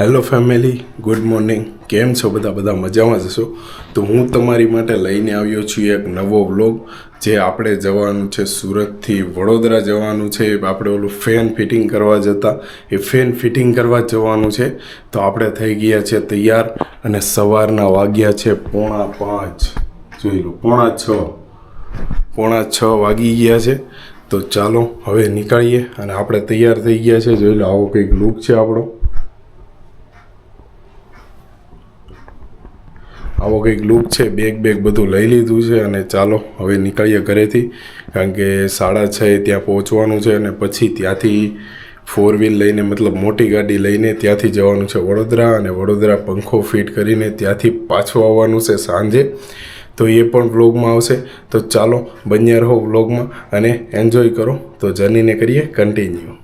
Hello family good morning કેમ છો બધા? બધા મજામાં જશો તો હું તમારી માટે લઈને આવ્યો છું એક નવો વ્લોગ જે આપણે જવાનું છે સુરતથી વડોદરા જવાનું છે. આપણે ઓલું ફેન ફિટિંગ કરવા જતા, એ ફેન ફિટિંગ કરવા જવાનું છે. તો આપણે થઈ ગયા છે તૈયાર અને સવારના વાગ્યા છે પોણા પાંચ. જોઈ લો, પોણા છ. પોણા છ વાગી ગયા છે. તો ચાલો, હવે નીકળીએ અને આપણે તૈયાર થઈ ગયા છે. જોઈ લો, આવો કંઈક લુક છે આપણો. આવો કંઈક લુક છે બેગ બેગ બધું લઈ લીધું છે અને ચાલો હવે નીકળીએ ઘરેથી, કારણ કે સાડા છ ત્યાં પહોંચવાનું છે અને પછી ત્યાંથી ફોર વ્હીલ લઈને, મતલબ મોટી ગાડી લઈને ત્યાંથી જવાનું છે વડોદરા અને વડોદરા પંખો ફિટ કરીને ત્યાંથી પાછું આવવાનું છે સાંજે. તો એ પણ વ્લોગમાં આવશે. તો ચાલો બન્યા રહો વ્લોગમાં અને એન્જોય કરો. તો જર્નીને કરીએ કન્ટિન્યુ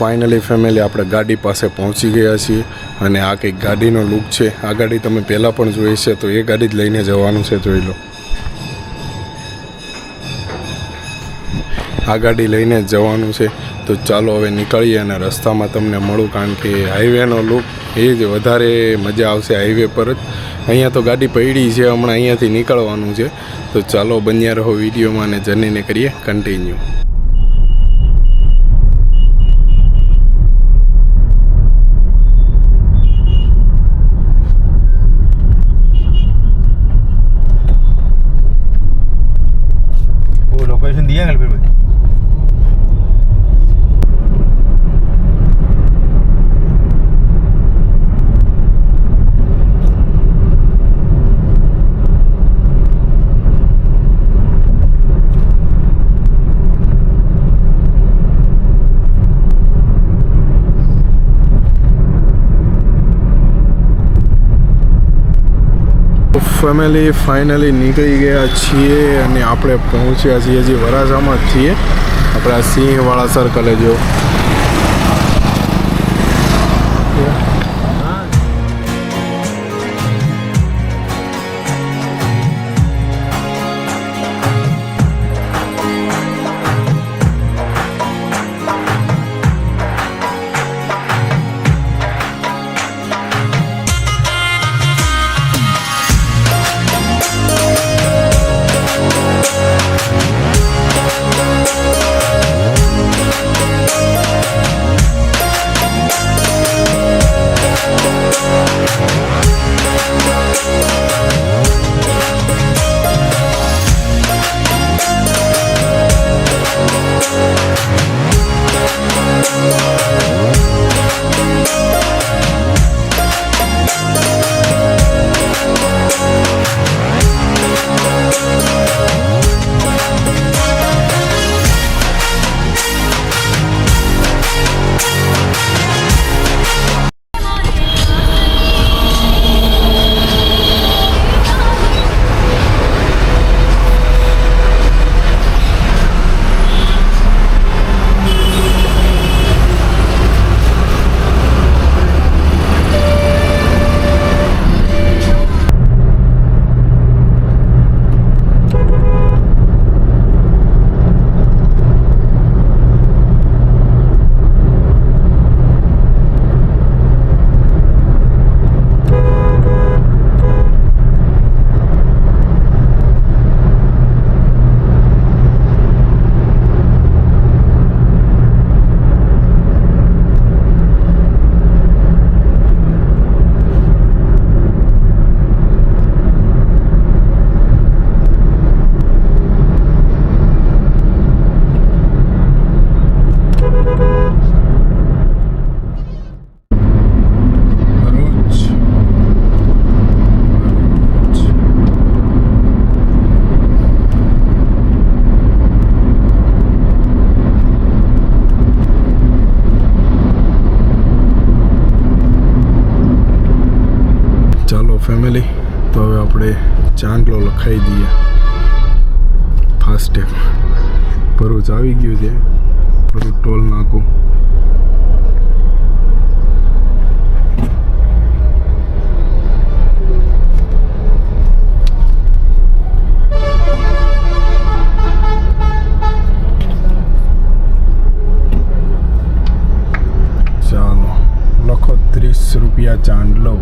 ફાઇનલી ફેમિલી આપણે ગાડી પાસે પહોંચી ગયા છીએ અને આ કંઈક ગાડીનો લુક છે. આ ગાડી તમે પહેલાં પણ જોઈ છે તો એ ગાડી જ લઈને જવાનું છે, જોઈ લો. આ ગાડી લઈને જ જવાનું છે. તો ચાલો હવે નીકળીએ અને રસ્તામાં તમને મળું, કારણ કે હાઈવેનો લુક એ જ વધારે મજા આવશે હાઈવે પર જ. અહીંયા તો ગાડી પડી છે, હમણાં અહીંયાથી નીકળવાનું છે. તો ચાલો બન્યા રહો વિડીયોમાં અને જર્નીને કરીએ કન્ટિન્યુ ફેમિલી ફાઇનલી નીકળી ગયા છીએ અને આપણે પહોંચ્યા છીએ જે વરાછામાં છીએ. આપણા સિંહવાળા સર્કલે જો. ચાંદલો લખાઈ ફાસ્ટ ભરૂચ આવી ગયું છે. ભરૂચ ટોલ નાખું. ચાલો, લખો ત્રીસ રૂપિયા ચાંદલો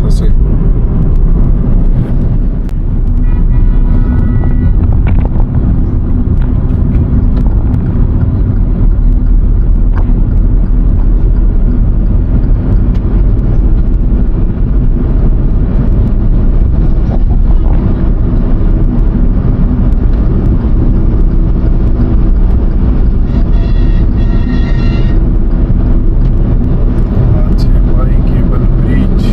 સ્ટાર્ટ થશે આ છે ભાઈ કેબલ બ્રિજ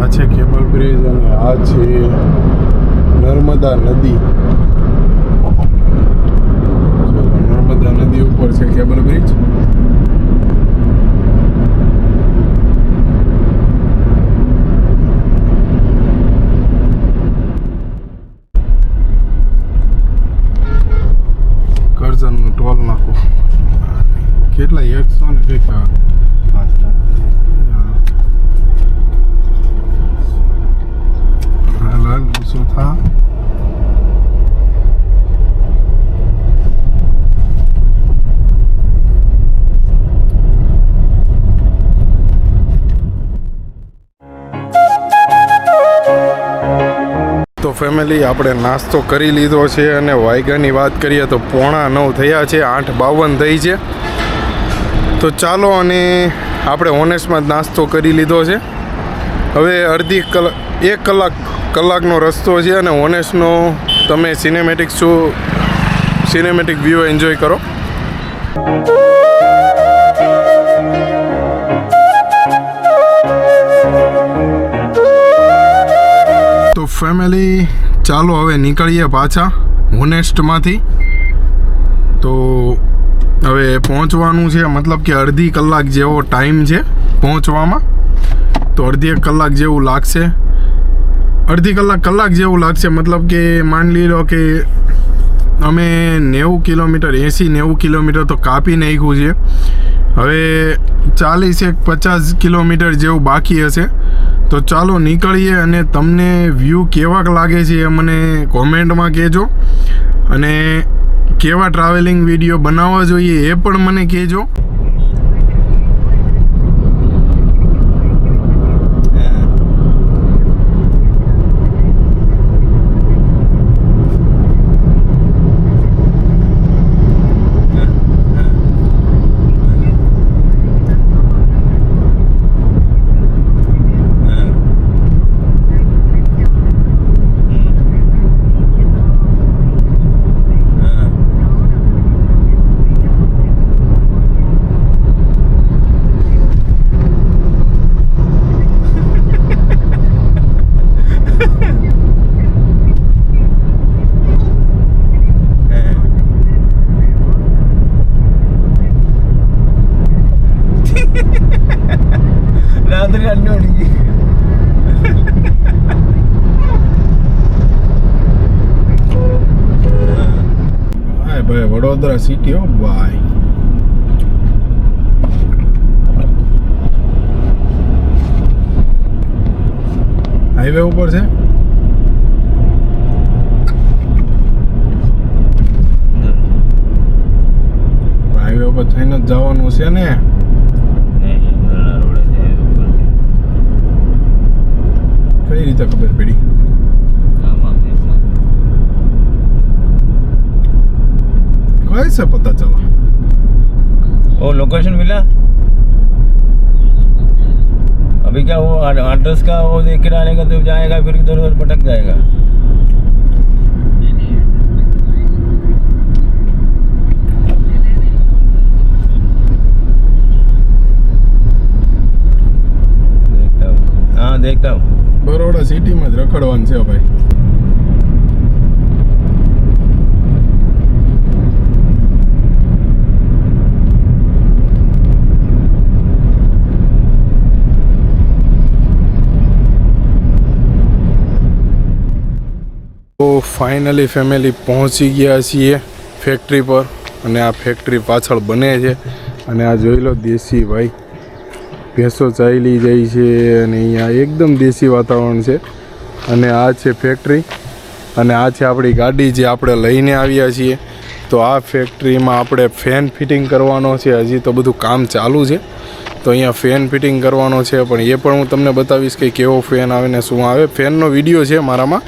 આ છે કેબલ બ્રિજ અને આ છે નર્મદા નદી ચલો, નર્મદા નદી ઉપર છે કેબલ બ્રિજ કરજણનું ટોલ નાખો કેટલા એકસો ને કંઈક આ હાલ હાલ તો ફેમિલી આપણે નાસ્તો કરી લીધો છે અને વાયગાની વાત કરીએ તો પોણા નવ થયા છે, આઠ બાવન થઈ છે. તો ચાલો અને આપણે ઓનેસ્ટમાં નાસ્તો કરી લીધો છે. હવે અડધી કલાક એક કલાક કલાકનો રસ્તો છે અને ઓનેસ્ટનો તમે cinematic show cinematic view enjoy કરો. તો ફેમિલી ચાલો હવે નીકળીએ પાછા હોનેસ્ટમાંથી તો હવે પહોંચવાનું છે, મતલબ કે અડધી કલાક જેવો ટાઈમ છે પહોંચવામાં. તો અડધી એક કલાક જેવું લાગશે. અડધી કલાક કલાક જેવું લાગશે. મતલબ કે માની લો કે અમે નેવું કિલોમીટર, એંસી નેવું કિલોમીટર તો કાપી નાખ્યું છે. હવે ચાલીસ એક પચાસ કિલોમીટર જેવું બાકી હશે. તો ચાલો નીકળીએ અને તમને વ્યૂ કેવાક લાગે છે એ મને કોમેન્ટમાં કહેજો. અને કેવા ટ્રાવેલિંગ વીડિયો બનાવવા જોઈએ એ પણ મને કહેજો. ભાઈ વડોદરા સિટી ઓ ભાઈ. હાઈવે ઉપર છે? હાઈવે ઉપર થઈને જ જવાનું છે ને. કઈ રીતે ખબર પડી? कैसे पता चला वो लोकेशन मिला अभी क्या वो एड्रेस का वो देख के डालेगा तो जाएगा फिर इधर उधर भटक जाएगा देखता हूँ हाँ देखता हूँ બરોડા સિટીમાં જ રખડવાનું છે ભાઈ તો ફાઇનલી ફેમિલી પહોંચી ગયા છીએ ફેક્ટરી પર અને આ ફેક્ટરી પાછળ બને છે. અને આ જોઈ લો દેશી ભાઈ, ભેંસો ચાલી જાય છે અને અહીંયા એકદમ દેશી વાતાવરણ છે. અને આ છે ફેક્ટરી અને આ છે આપણી ગાડી જે આપણે લઈને આવ્યા છીએ. તો આ ફેક્ટરીમાં આપણે ફેન ફિટિંગ કરવાનો છે. હજી તો બધું કામ ચાલુ છે. તો અહીંયા ફેન ફિટિંગ કરવાનો છે. પણ એ પણ હું તમને બતાવીશ કે કેવો ફેન આવે ને શું આવે. ફેનનો વીડિયો છે મારામાં.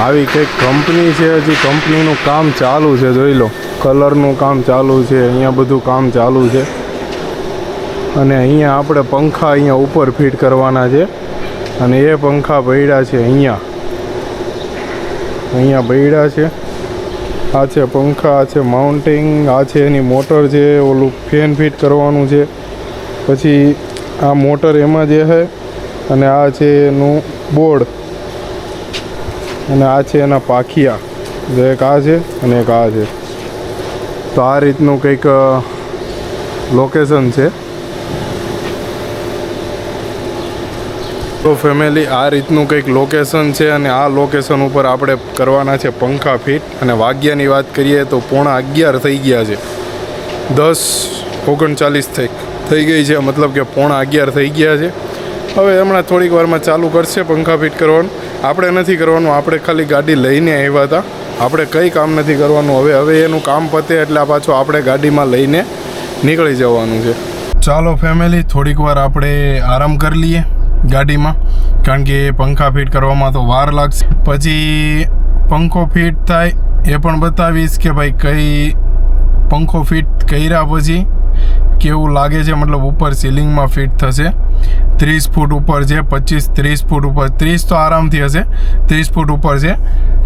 આવી કંઈક કંપની છે હજી કંપનીનું કામ ચાલુ છે, જોઈ લો. કલરનું કામ ચાલુ છે, અહીંયા બધું કામ ચાલુ છે. અને અહીંયા આપણે પંખા અહીંયા ઉપર ફિટ કરવાના છે. અને એ પંખા પડ્યા છે અહીંયા. અહીંયા પડ્યા છે. આ છે પંખા, આ છે માઉન્ટિંગ આ છે એની મોટર છે, ઓલું ફેન ફિટ કરવાનું છે. પછી આ મોટર એમાં જે છે, અને આ છે એનું બોર્ડ અને આ છે એના પાખિયા. જે એક આ છે અને એક આ છે. તો આ રીતનું કંઈક લોકેશન છે. તો ફેમિલી આ રીતનું કંઈક લોકેશન છે અને આ લોકેશન ઉપર આપણે કરવાના છે પંખા ફિટ અને વાગ્યાની વાત કરીએ તો પોણા અગિયાર થઈ ગયા છે. દસ ઓગણચાલીસ થઈ થઈ ગઈ છે. મતલબ કે પોણા અગિયાર થઈ ગયા છે. હવે હમણાં થોડીક વારમાં ચાલુ કરશે પંખા ફિટ કરવાનું. આપણે નથી કરવાનું, આપણે ખાલી ગાડી લઈને આવ્યા હતા. આપણે કંઈ કામ નથી કરવાનું. હવે હવે એનું કામ પતે એટલે પાછું આપણે ગાડીમાં લઈને નીકળી જવાનું છે. ચાલો ફેમિલી થોડીક વાર આપણે આરામ કરી લઈએ ગાડીમાં, કારણ કે પંખા ફિટ કરવામાં તો વાર લાગશે. પછી પંખો ફિટ થાય એ પણ બતાવીશ કે ભાઈ કઈ પંખો ફિટ કર્યા પછી કેવું લાગે છે? મતલબ ઉપર સીલિંગમાં ફિટ થશે. ત્રીસ ફૂટ ઉપર છે, પચીસ, ત્રીસ ફૂટ ઉપર. ત્રીસ તો આરામથી હશે. ત્રીસ ફૂટ ઉપર છે.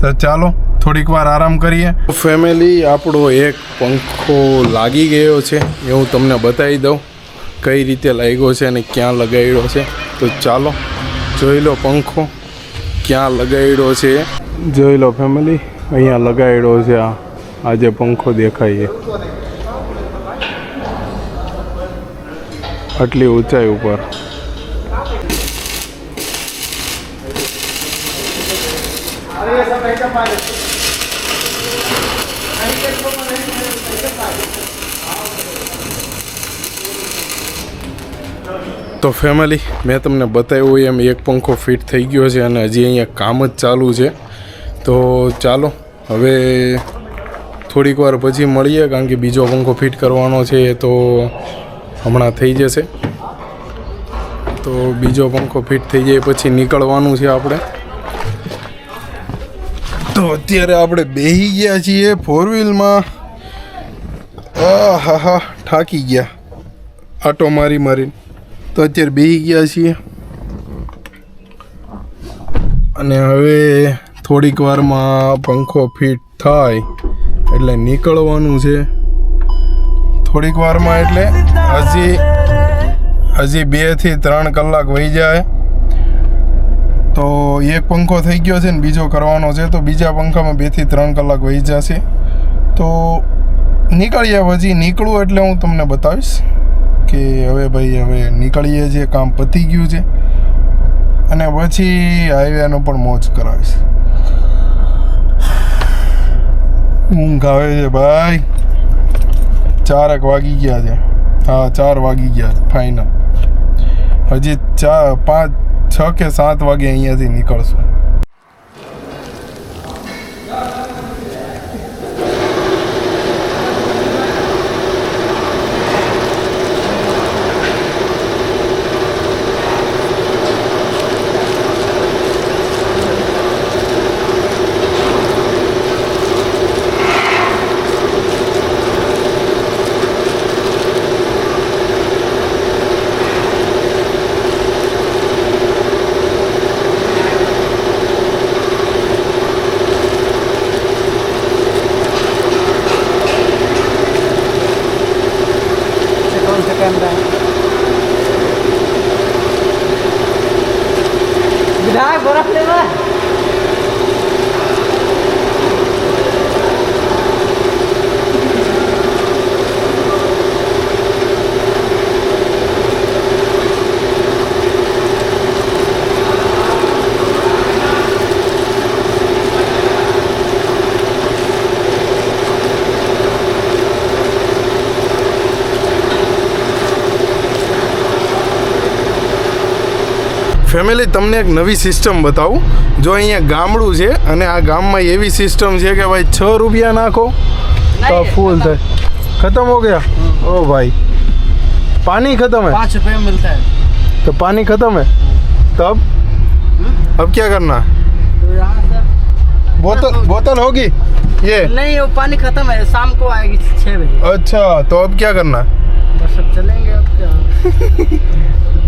તો ચાલો, થોડીક વાર આરામ કરીએ. ફેમિલી આપણો એક પંખો લાગી ગયો છે. એ હું તમને બતાવી દઉં કઈ રીતે લાગ્યો છે અને ક્યાં લગાવ્યો છે. તો ચાલો, જોઈ લો પંખો ક્યાં લગાવ્યો છે. જોઈ લો ફેમિલી અહીંયા લગાવ્યો છે આ. આજે પંખો દેખાય આટલી ઊંચાઈ ઉપર. તો ફેમિલી મેં તમને બતાવ્યું એમ એક પંખો ફિટ થઈ ગયો છે અને હજી અહીંયા કામ જ ચાલુ છે. તો ચાલો, હવે થોડીક વાર પછી મળીએ, કારણ કે બીજો પંખો ફિટ કરવાનો છે, તો હમણાં થઈ જશે. તો બીજો પંખો ફિટ થઈ જાય પછી નીકળવાનું છે આપણે. તો અત્યારે આપણે બેહી ગયા છીએ ફોર વ્હીલમાં હા હા થાકી ગયા. આટો મારી મારીને. તો અત્યારે બેહી ગયા છીએ. અને હવે થોડીક વારમાં પંખો ફિટ થાય એટલે નીકળવાનું છે. થોડીક વારમાં એટલે હજી હજી બેથી ત્રણ કલાક વહી જાય. તો એક પંખો થઈ ગયો છે ને બીજો કરવાનો છે, તો બીજા પંખામાં બેથી ત્રણ કલાક વહી જશે. તો નીકળીએ પછી નીકળું એટલે હું તમને બતાવીશ કે હવે ભાઈ, હવે નીકળીએ છીએ કામ પતી ગયું છે. અને પછી હાઈવેનો પણ મોજ કરાવીશ. ઊંઘ આવે છે ભાઈ. ચારક વાગી ગયા છે. હા, ચાર વાગી ગયા ફાઇનલ હજી ચા પાંચ, છ કે સાત વાગે અહીંયાથી નીકળશું. ફેમિલી तमने एक नवी सीस्टम बताऊँ जो अँ ગામડું है आ गाम में एवं सीस्टम है कि भाई छ रुपया नाखो तो फूल थे खत्म हो गया ओ भाई पानी खत्म है मिलता है तो पानी खत्म है तब अब क्या करना बोतल बोतल होगी ये नहीं वो पानी खत्म है शाम को आएगी छः बजे अच्छा तो अब क्या करना बस अब चलेंगे अब क्या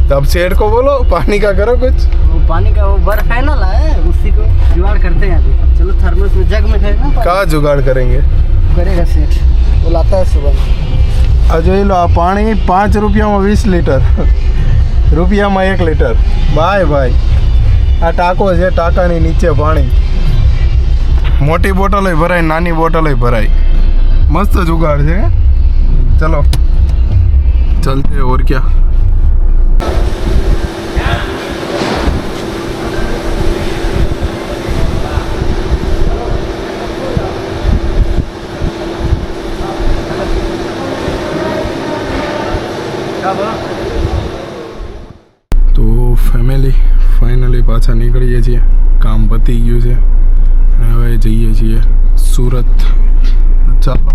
तो अब सेठ को बोलो पानी का करो कुछ वो पानी का वो बर्फ है ना लाए उसी को जुगाड़ करते हैं अभी चलो थर्मस में जग में है ना पानी। कहाँ जुगाड़ करेंगे करेगा सेठ वो लाता है सुबह में આ જોઈ લો આ પાણી પાંચ રૂપિયામાં વીસ લીટર રૂપિયામાં એક લીટર ભાઈ ભાઈ આ ટાંકો છે ટાંકાની નીચે પાણી મોટી બોટલ ભરાય નાની બોટલ ભરાય મસ્ત જુગાડ છે હે? ચલો ચલતે ઓર ક્યાં તો ફેમિલી ફાઇનલી પાછા નીકળીએ છીએ. કામ પતી ગયું છે. હવે જઈએ છીએ સુરત. ચાલો.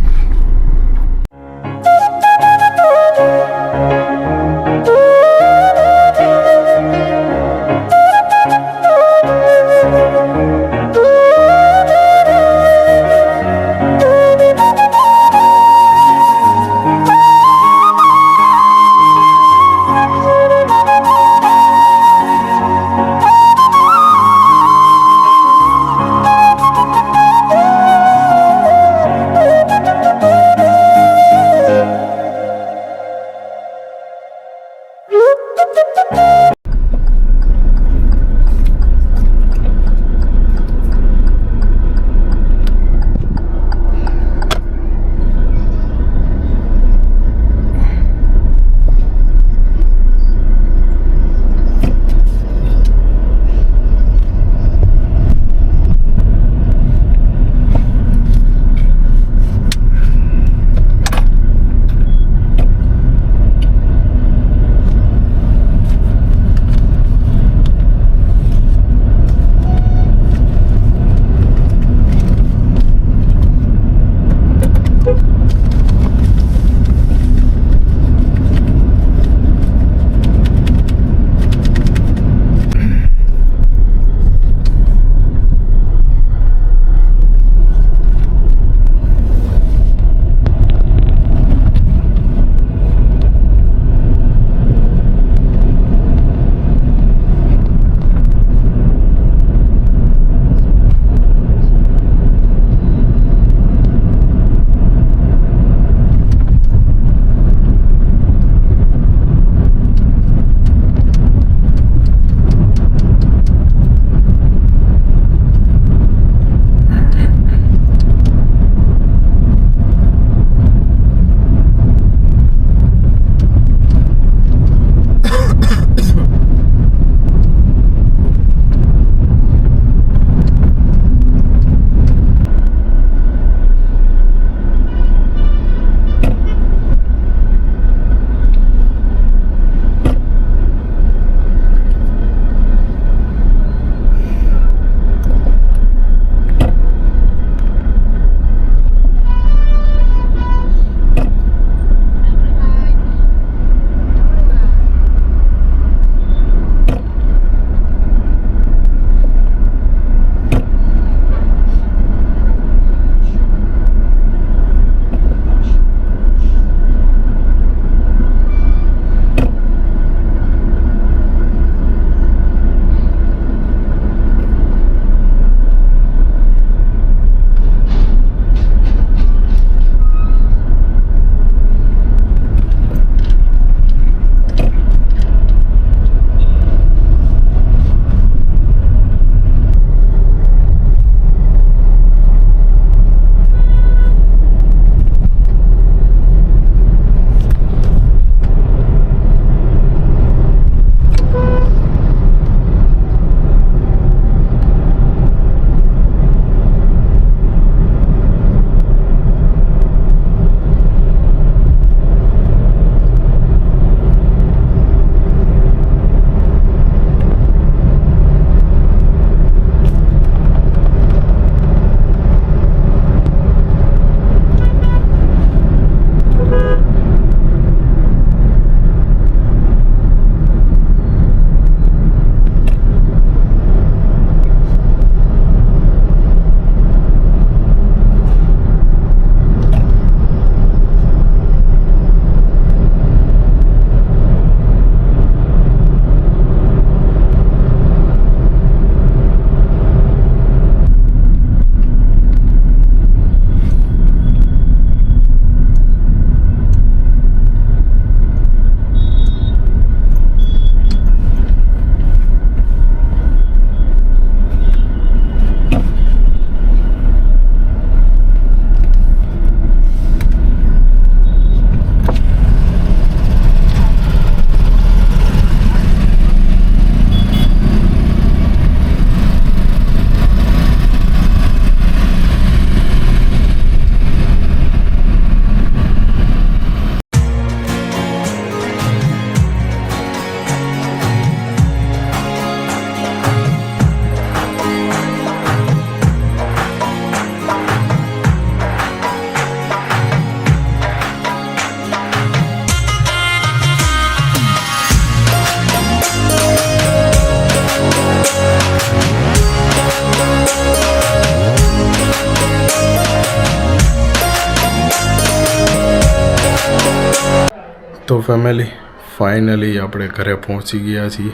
તો ફેમિલી ફાઇનલી આપણે ઘરે પહોંચી ગયા છીએ.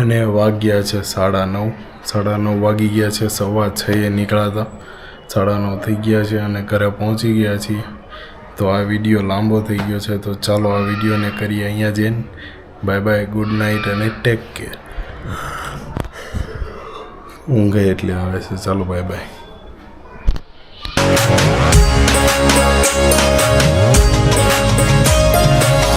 અને વાગ્યા છે સાડા નવ. સાડા નવ વાગી ગયા છે, સવા છ એ નીકળ્યા હતા સાડા નવ થઈ ગયા છે અને ઘરે પહોંચી ગયા છીએ. તો આ વીડિયો લાંબો થઈ ગયો છે, તો ચાલો આ વિડીયોને કરીએ અહીંયા જઈને બાય બાય ગુડ નાઇટ અને ટેક કેર ઊંઘે એટલે આવે છે. ચાલો બાય બાય